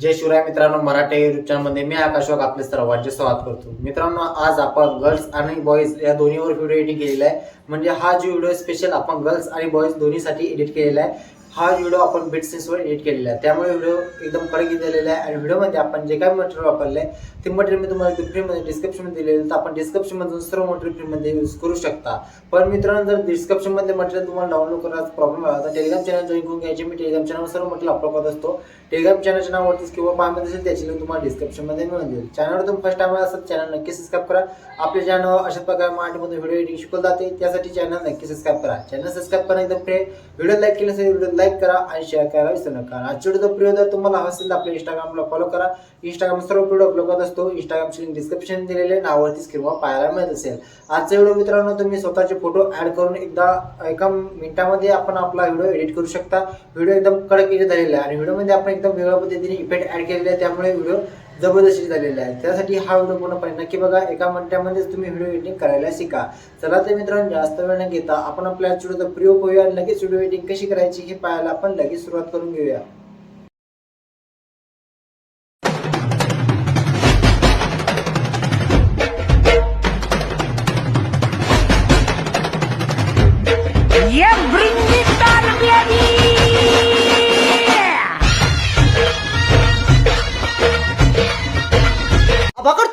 जय शिवराय मित्रांनो मराठी युट्यूब चॅनलमध्ये मी आकाशवाग आपले सर्वांचे स्वागत करतो. मित्रांनो आज आपण गर्ल्स आणि बॉईज या दोन्हीवर व्हिडिओ एडिट केलेला आहे. म्हणजे हा जो व्हिडिओ स्पेशल आपण गर्ल्स आणि बॉईज दोन्हीसाठी एडिट केलेला आहे हा व्हिडिओ आपण बिटसेन्सवर एडिट केलेला आहे. त्यामुळे व्हिडिओ एकदम कडक दिलेला आहे. आणि व्हिडिओमध्ये आपण जे काही मटेरियल वापरले ते मटेरियल मी तुम्हाला फ्रीमध्ये डिस्क्रिप्शनमध्ये दिलेलं तर आपण डिस्क्रिप्शनमधून सर्व मटेरियल फ्रीमध्ये यूज करू शकता. पण मित्रांनो जर डिस्क्रिप्शनमध्ये मटेरियल तुम्हाला डाउनलोड करायचा प्रॉब्लेम आला तर टेलिग्राम चॅनल जॉईन करून घ्यायचे. मी टेलिग्राम चॅनलवर सर्व मटेरियल अपलोड करत असतो. टेलिग्राम चॅनलच्या नावावरतीच किंवा पाहामध्ये असेल त्याची लिंक तुम्हाला डिस्क्रिप्शनमध्ये मिळून जाईल. चॅनलवर तुम्ही फर्स्ट टाइम असेल चॅनल नक्की सबस्क्राईब करा. आपल्या चॅनल अशा प्रकारे मराठीमध्ये व्हिडिओ एडिटिंग शिकवलं जाते. त्यासाठी चॅनल नक्की सबस्क्राईब करा. चॅनल सबस्क्राईब करा एकदम फ्री व्हिडिओ लाईक केलं व्हिडिओ लाईक करा आणि शेअर करायला विसरू नका. आजच्या व्हिडिओ प्रिय जर तुम्हाला हवा असेल तर आपल्या इंस्टाग्रामला फॉलो करा. इंस्टाग्राम सर्व व्हिडिओ अपलोड करत असतो. इंस्टाग्रामची लिंक डिस्क्रिप्शन दिलेले नावावरती किंवा पाहायला मिळत असेल. आजचा व्हिडिओ मित्रांनो तुम्ही स्वतःचे फोटो ऍड करून एकदा एका मिनिटामध्ये आपण आपला व्हिडिओ एडिट करू शकता. व्हिडिओ एकदम कडक एडिट झालेला आहे. आणि व्हिडिओमध्ये आपण एकदम वेगळ्या पद्धतीने इफेक्ट ऍड केलेले आहे. त्यामुळे व्हिडिओ जबरदस्ती झालेली आहे. त्यासाठी हा व्हिडिओ पूर्णपणे नक्की बघा एका मिनिटामध्येच तुम्ही व्हिडिओ एडिटिंग करायला शिका. चला तर मित्रांनो जास्त वेळ न घेता आपण आपल्या व्हिडिओचा प्रयोग होऊया आणि लगेच व्हिडिओ एडिटिंग कशी करायची हे पाहायला आपण लगेच सुरुवात करून घेऊया.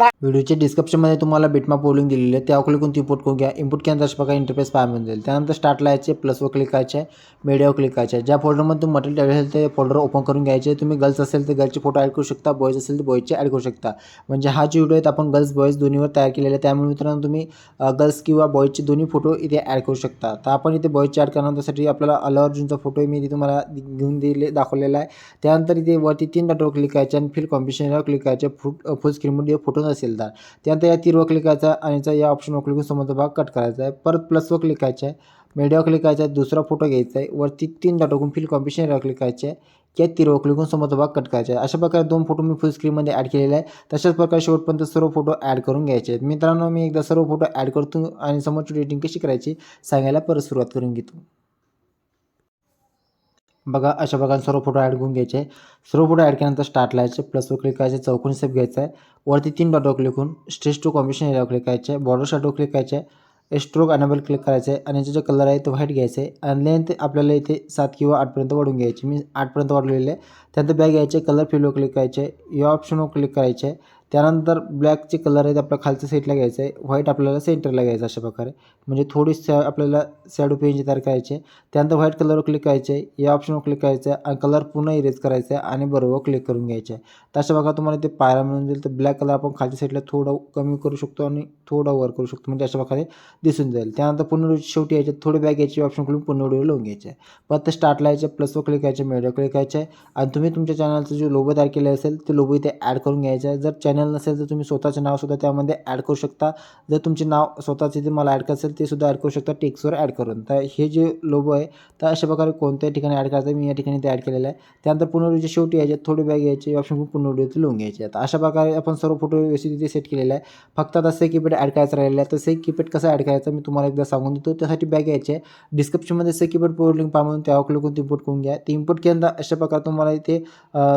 व्हिडिओच्या डिस्क्रिप्शनमध्ये तुम्हाला बिटमॅप पोलिंग दिलेली आहे त्यावर क्लिक करून इम्पोर्ट करून घ्या. इम्पोर्ट केल्यानंतर अशा प्रकारे इंटरफेस पाहायला मिळेल त्यानंतर स्टार्टला यायचे प्लसवर क्लिक करायचे मीडियावर क्लिक करायचे. ज्या फोल्डरमध्ये तुम्ही मटेरियल असेल ते फोल्डर ओपन करून घ्यायचे. तुम्ही गर्ल्स असेल तर गर्लचे फोटो ॲड करू शकता. बॉईज असेल तर बॉईजचे ॲड करू शकता. म्हणजे हा जो व्हिडिओ आहे आपण गर्ल्स बॉईज दोन्हीवर तयार केलेला आहे त्यामुळे मित्रांनो तुम्ही गर्ल्स किंवा बॉईजचे दोन्ही फोटो इथे ॲड करू शकता. तर आपण इथे बॉईजचे ॲड करणार त्यासाठी आपल्याला अल्लू अर्जुनचा फोटो मी इथे तुम्हाला घेऊन दिले दाखवलेला आहे. त्यानंतर इथे वरती तीन डॉटवर क्लिक करायचे आणि फिल कॉम्बिनेशनवर क्लिक करायचे. फुट फुल स्क्रीनमध्ये फोटो असेल तर त्यानंतर या तीरवर क्लिक करायचा आणि या ऑप्शनवर क्लिक करून समोरचा भाग कट करायचा आहे. परत प्लसवर क्लिक करायचं आहे. मीडियावर क्लिक करायचा आहे दुसरा फोटो घ्यायचा आहे. वरती तीन डॉटवरून फिल कॉम्पिटिशनवर क्लिक करायचे आहे. या तीरवर क्लिक करून समोरचा भाग कट करायचा आहे. अशा प्रकारे दोन फोटो मी फुल स्क्रीनमध्ये ॲड केलेले आहे. तशाच प्रकारे शेवटपर्यंत सर्व फोटो ॲड करून घ्यायचे आहेत. मित्रांनो मी एकदा सर्व फोटो ॲड करतो आणि समोरची एडिटिंग कशी करायची सांगायला परत सुरुवात करून घेतो. बघा अशा प्रकारे सर्व फोटो ॲड करून घ्यायचे. सर्व फोटो ॲड केल्यानंतर स्टार्ट लावायचे प्लसवर क्लिक करायचे. चौकोनी सेप घ्यायचा. आहे वरती तीन डॉटवर क्लिक करून स्टेज टू कॉम्बिनेशन एरियावर क्लिक करायचे. आहे बॉर्डर शॅडो क्लिक करायचे. स्ट्रोक अनेबल क्लिक करायचं. आहे आणि याचा जो कलर आहे तो व्हाईट घ्यायचा. आहे आणि लेंथ आपल्याला इथे सात किंवा आठपर्यंत वाढून घ्यायची. मी आठपर्यंत वाढलेले आहे त्यानंतर बॅग घ्यायचे. कलर फिलवर क्लिक करायचे. या ऑप्शनवर क्लिक करायचे. त्यानंतर ब्लॅकचे कलर आहेत आपल्या खालच्या साईडला घ्यायचं आहे व्हाईट आपल्याला सेंटरला घ्यायचं अशा प्रकारे. म्हणजे थोडी सॅ आपल्याला सॅडो पेज तयार करायचे त्यानंतर व्हाईट कलरवर क्लिक करायचे आहे या ऑप्शनवर क्लिक करायचं आहे आणि कलर पुन्हा इरेज करायचा आहे आणि बरोबर क्लिक करून घ्यायचं आहे. तशा प्रकारे तुम्हाला ते पाहायला मिळून जाईल. तर ब्लॅक कलर आपण खालच्या साईडला थोडं कमी करू शकतो आणि थोडं वर करू शकतो. म्हणजे अशा प्रकारे दिसून जाईल. त्यानंतर पुन्हा शेवटी यायचे थोडे बॅग यायची ऑप्शन करून पुन्हा व्हिडिओ लावून घ्यायचे आहे. परत स्टार्टला यायचे प्लसवर क्लिक करायचे मीडिया क्लिक करायचे आहे. आणि तुम्ही तुमच्या चॅनलचं जे लोगो तयार केले असेल ते लोगो इथे ॲड करून घ्यायचं आहे. जर चॅनल नसेल तर तुम्ही स्वतःचे नावसुद्धा त्यामध्ये ॲड करू शकता. जर तुमचे नाव स्वतःचे जे मला ॲड करायचं असेल ते सुद्धा ॲड करू शकता टेक्सवर ॲड करून. तर हे जे लोगो आहे तर अशा प्रकारे कोणत्याही ठिकाणी ॲड करायचं मी या ठिकाणी ते ॲड केलेलं आहे. त्यानंतर पुन्हा शेवटी यायचे थोडे बॅग यायचे ऑप्शन करून पुन्हा लिहून घ्यायचे. आता अशा प्रकारे आपण सर्व फोटो व्यवस्थित तिथे सेट केलेला आहे. फक्त आता से कीपॅड ॲड करायचं राहिलेलं आहे. तर से कीपॅड कसं ॲड करायचं मी तुम्हाला एकदा सांगून देतो. त्यासाठी बॅग यायचे. डिस्क्रिप्शनमध्ये से कीपॅड पोर्ट लिंक पाहून त्यावर क्लिक करून इम्पोर्ट करून घ्या. ते इम्पोर्ट केल्यानंतर अशा प्रकारे तुम्हाला इथे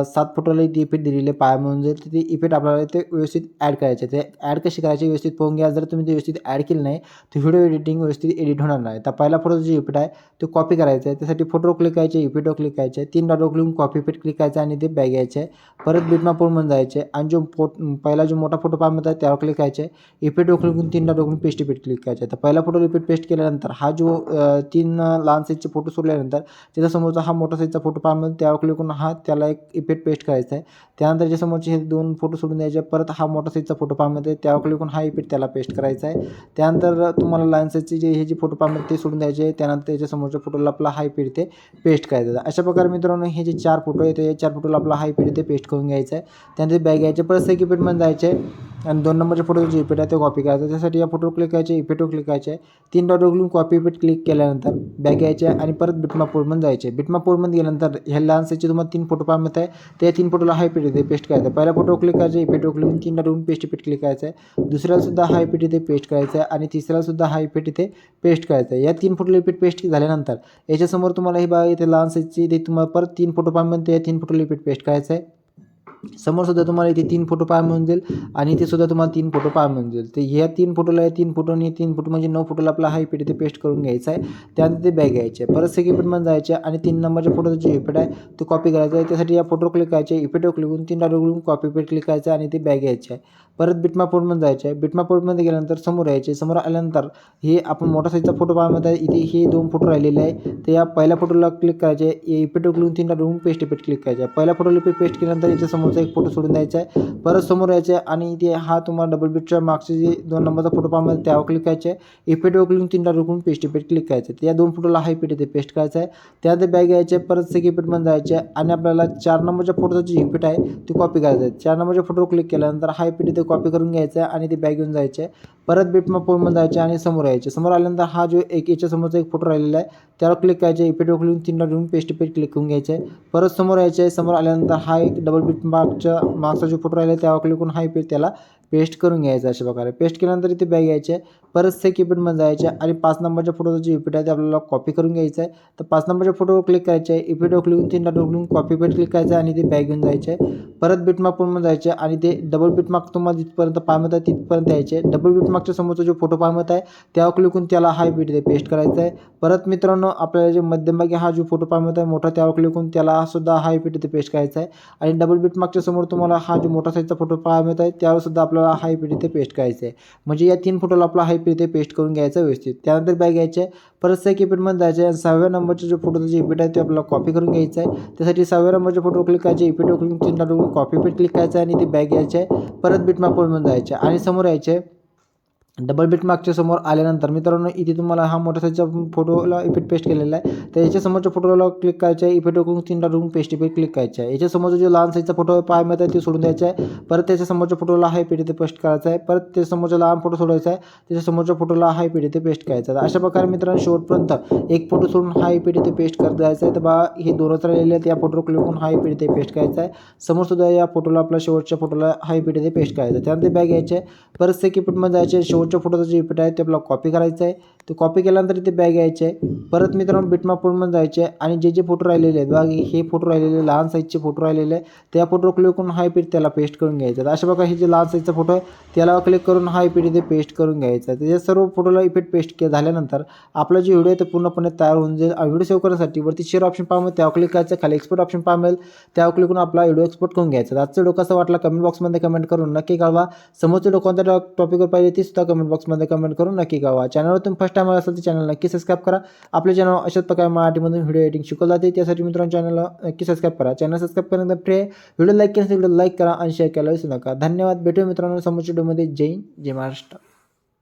सात फोटोला इथे इफेक्ट दिलेले पाय म्हणून जर ते इफेक्ट आपल्याला ते व्यवस्थित ॲड करायचे. ते ॲड कशी करायची? व्यवस्थित पाहून घ्या. जर तुम्ही ते व्यवस्थित ॲड केलं नाही तर व्हिडिओ एडिटिंग व्यवस्थित एडिट होणार नाही. तर पहिला फोटो जे इफेक्ट आहे तो कॉपी करायचा आहे. त्यासाठी फोटो क्लिक करायचे इफेक्टवर क्लिक करायचे. तीन डॉटवर क्लिक कॉपी पेट क्लिक करायचं आणि ते बॅग घ्यायचे. परत बिटमा म्हणून जायचे. आणि जो फो पहिला जो मोठा फोटो पाहत आहे त्यावर क्लिक करायचे. इफेक्टवर क्लिक करून तीन डॉटवर पेस्ट इफेक्ट क्लिक करायचे. तर पहिला फोटो रिपीट पेस्ट केल्यानंतर हा जो तीन लहान साईजचे फोटो सोडल्यानंतर त्याच्या समोरचा हा मोठा साईजचा फोटो पाहत त्यावर क्लिक करून हा त्याला एक इफेक्ट पेस्ट करायचा आहे. त्यानंतर त्याच्या समोरचे हे दोन फोटो सोडून द्यायचे परत हा मोठा साईजचा फोटो पाहत त्यावर क्लिक करून हा इफेक्ट त्याला पेस्ट करायचा आहे. त्यानंतर तुम्हाला लहान साईजचे जे हे जे फोटो पाहत ते सोडून द्यायचे त्यानंतर त्याच्यासमोरच्या फोटोला आपला हा इफेक्ट ते पेस्ट करायचा अशा प्रकारे मित्रांनो हे जे चार फोटो आहेत या चार फोटोला आपला हा इफेक्ट ते पेस्ट करून घ्यायचा आहे. त्यानंतर बॅग घ्यायचे परत सेक इफेक्टमध्ये जायचे आणि दोन नंबरचे फोटो जे इफेक्ट आहे ते कॉपी करायचं त्यासाठी या फोटो क्लिक करायचे इफेक्टवर क्लिक करायचे तीन dot click copy effect click केल्यानंतर बॅग घ्यायचे आणि परत बिटमा पोर्टमध्ये जायचे बिटमा पोर्टमध्ये गेल्यानंतर ह्या लहान साईजचे तुम्हाला तीन फोटो पाहत आहे. त्या तीन फोटोला हा इफेक्ट ते पेस्ट करायचं पहिला फोटो क्लिक करायचे इफेक्टवर क्लिक तीनला डॉट पेस्ट इफेक्ट क्लिक आहे दुसऱ्याला सुद्धा हा इफेक्ट इथे पेस्ट करायचा आहे आणि तिसऱ्याला सुद्धा हा इफेक्ट इथे पेस्ट करायचा आहे या तीन फोटोला इफेक्ट पेस्ट झाल्यानंतर याच्यासमोर तुम्हाला ही बघा इथे लहान साईजची इथे तुम्हाला परत तीन फोटो पाहिजे म्हणते या तीन फोटोला इफेक्ट पेस्ट करायचं आहे समोर सुद्धा तुम्हाला इथे तीन फोटो पाहा मिळून जाईल आणि इथे सुद्धा तुम्हाला तीन फोटो पाहा मिळून जाईल. तर ह्या तीन फोटोला या तीन फोटो आणि तीन फोटो म्हणजे नऊ फोटोला आपला हा इफेक्ट इथे पेस्ट करून घ्यायचा आहे. त्यानंतर ते बॅग घ्यायचे परत सेकंड जायचे आणि तीन नंबरच्या फोटोचा जो इफेक्ट आहे तो कॉपी करायचा आहे. त्यासाठी या फोटो क्लिक करायचे इफेक्टवर क्लिक करून तीन डाटो करून कॉपी पेट क्लिक करायचं आहे आणि ते बॅग घ्यायचे आहे. परत बिटमा पोर्टमध्ये जायचे आहे. बिटमा पोर्टमध्ये गेल्यानंतर समोर यायचे समोर आल्यानंतर हे आपण मोठा साईजचा फोटो पाहत आहे. इथे हे दोन फोटो राहिलेले आहे. तर या पहिल्या फोटोला क्लिक करायचे इफेक्टवर क्लिक करून तीन डायरेक्ट पेस्ट इफेक्ट क्लिक करायचे आहे. पहिल्या फोटोला पेस्ट केल्यानंतर इथे समोरचा एक फोटो सोडून द्यायचा आहे. परत समोर यायचं आहे आणि ते हा तुम्हाला डबल बीटच्या मागचे जे दोन नंबरचा फोटो पाहिजे त्यावर क्लिक करायचे आहे. इफेक्टवर क्लिक तीन डायरेक्ट पेस्ट इफेक्ट क्लिक करायचं आहे. या दोन फोटोला हा इफेक्ट इथे पेस्ट करायचा आहे. त्यात बॅग यायचे परत सेक इफेक्टमध्ये जायचे आहे आणि आपल्याला चार नंबरच्या फोटोचा जे इफेक्ट आहे ते कॉपी करायचं आहे. चार नंबरच्या फोटोवर क्लिक केल्यानंतर हा इफेक्ट इथे कॉपी करून घ्यायचा आहे आणि ते बॅग घेऊन जायचे आहे. परत बेटमा फोनमध्ये जायचे आणि समोर यायचे समोर आल्यानंतर हा जो एक याच्या समोरचा एक फोटो राहिलेला आहे त्यावर क्लिक करायचे इफेक्टवर क्लिक तीन डॉट पेस्ट इफेक्ट क्लिक करून घ्यायचे आहे. परत समोर यायचे आहे. समोर आल्यानंतर हा एक डबल बीट मागच्या मागचा जो फोटो राहिला त्यावर क्लिक करून हाय पेज त्याला पेस्ट करून घ्यायचा अशा प्रकारे. पेस्ट केल्यानंतर इथे बॅग घ्यायचे परत से कीपॅडमध्ये जायचे आणि पाच नंबरच्या फोटोचा जो इफेक्ट आहे ते आपल्याला कॉपी करून घ्यायचं आहे. तर पाच नंबरच्या फोटोवर क्लिक करायचे आहे. इफेक्टवर क्लिक करून तीन dot click copy paste click करायचं आहे आणि ते बॅग घेऊन जायचे आहे. परत बिटमार्कमध्ये जायचे आणि ते डबल बिटमार्क तुम्हाला जिथपर्यंत पाहत आहे तिथपर्यंत यायचे डबल बिटमार्कच्या समोरचा जो फोटो पाहत आहे त्यावर क्लिक करून त्याला हा इफेक्ट ते पेस्ट करायचा आहे. परत मित्रांनो आपल्याला जे मध्यमभागी हा जो फोटो पाहत आहे मोठा त्यावर क्लिक करून त्याला सुद्धा हा इफेक्ट ते पेस्ट करायचा आहे. आणि डबल बिटमार्कच्या समोर तुम्हाला हा जो मोठा साईजचा फोटो पाहत आहे त्यावर सुद्धा आपल्याला हा इफेक्ट इथे पेस्ट करायचं आहे म्हणजे या तीन फोटोला आपला हा इफेक्ट इथे पेस्ट करून घ्यायचा व्यवस्थित. त्यानंतर बॅग घ्यायचे. आहे परत त्या कीपॅडमध्ये जायचे आहे. आणि सहाव्या नंबरचे जो फोटोचा जे इफेक्ट आहे ते आपल्याला कॉपी करून घ्यायचा आहे. त्यासाठी सहाव्या नंबरचे फोटो क्लिक करायचे. इफेक्टवर क्लिक तीन टाकून कॉपी पेट क्लिक करायचं आहे आणि ते बॅग घ्यायचे आहे. परत बिटमार्क पॉईंटमध्ये जायचे आहे. आणि समोर यायचे आहे. डबल बीट मागच्या समोर आल्यानंतर मित्रांनो इथे तुम्हाला हा मोठा फोटोला इफेक्ट पेस्ट केलेला आहे. तर याच्या समोरच्या फोटोला क्लिक करायचं आहे. इफेक्ट करून तीन टाकून पेस्ट इफेक्ट क्लिक करायचं आहे. याच्या समोरचा जो लहान साईजचा फोटो पाय मिळत आहे ते सोडून द्यायचा आहे. परत त्याच्या समोरच्या फोटोला हा इफेक्ट इथे पेस्ट करायचा आहे. परत त्या समोरचा लहान फोटो सोडायचा आहे. त्याच्या समोरच्या फोटोला हा इफेक्ट इथे पेस्ट करायचा आहे. अशा प्रकारे मित्रांनो शेवटपर्यंत एक फोटो सोडून हा इफेक्ट इथे पेस्ट करत जायचा आहे. तर बा हे दोनच राहिलेले आहेत. या फोटोवर क्लिक करून हा इफेक्ट इथे पेस्ट करायचा आहे. समोर सुद्धा या फोटोला आपल्या शेवटच्या फोटोला हा इफेक्ट इथे पेस्ट करायचा आहे. त्यानंतर बॅग घ्यायचे. आहे परत सेक कीपॅडमध्ये जायचे. आहे. शेवटच्या फोटोचा जे इफेक्ट आहे ते आपल्याला कॉपी करायचं आहे ते कॉपी केल्यानंतर इथे बॅग यायचे. आहे परत मित्रांनो बिटमार्क पोर्टमध्ये जायचे. आहे आणि जे जे फोटो राहिलेले आहेत बघा हे फोटो राहिलेले लहान साईजचे फोटो राहिलेले आहे त्या फोटो क्लिक करून हाय इफेक्ट त्याला पेस्ट करून घ्यायचा आहे. अशा प्रकारे हे जे लहान साईजचा फोटो आहे त्याला क्लिक करून हाय इफेक्ट इथे पेस्ट करून घ्यायचा आहे. तर सर्व फोटोला इफेक्ट पेस्ट के झाल्यानंतर आपला जो व्हिडिओ आहे तो पूर्णपणे तयार होऊन जाईल. व्हिडिओ सेव्ह करण्यासाठी वरती शेअर ऑप्शन पाहिजे त्यावर क्लिक करायचं खाली एक्सपोर्ट ऑप्शन पाहिजे त्यावर क्लिक करून आपला व्हिडिओ एक्सपोर्ट करून घ्यायचा आजचा व्हिडिओ कसा वाटला कमेंट बॉक्समध्ये कमेंट करून नक्की कळवा. समोरचे व्हिडिओ कोणत्या टॉपिकवर पाहिजे ती सुद्धा कमेंट बॉक्समध्ये कमेंट करून नक्की कळवा. चॅनलवर तुम्ही फर्स्ट टाइम असेल तर चॅनल नक्की सबस्क्राईब करा. आपल्या चॅनल अशाच प्रकारे मराठीमधून व्हिडिओ एडिटिंग शिकवलं जाते. त्यासाठी मित्रांनो चॅनलला नक्की सबस्क्राईब करा. चॅनल सबस्क्राईब करण्याचा प्रे व्हिडिओ लाईक केला व्हिडिओ लाईक करा आणि शेअर करायला विसरू नका. धन्यवाद. भेटू मित्रांनो समोरच्या व्हिडिओमध्ये जय हिंद, जय महाराष्ट्र.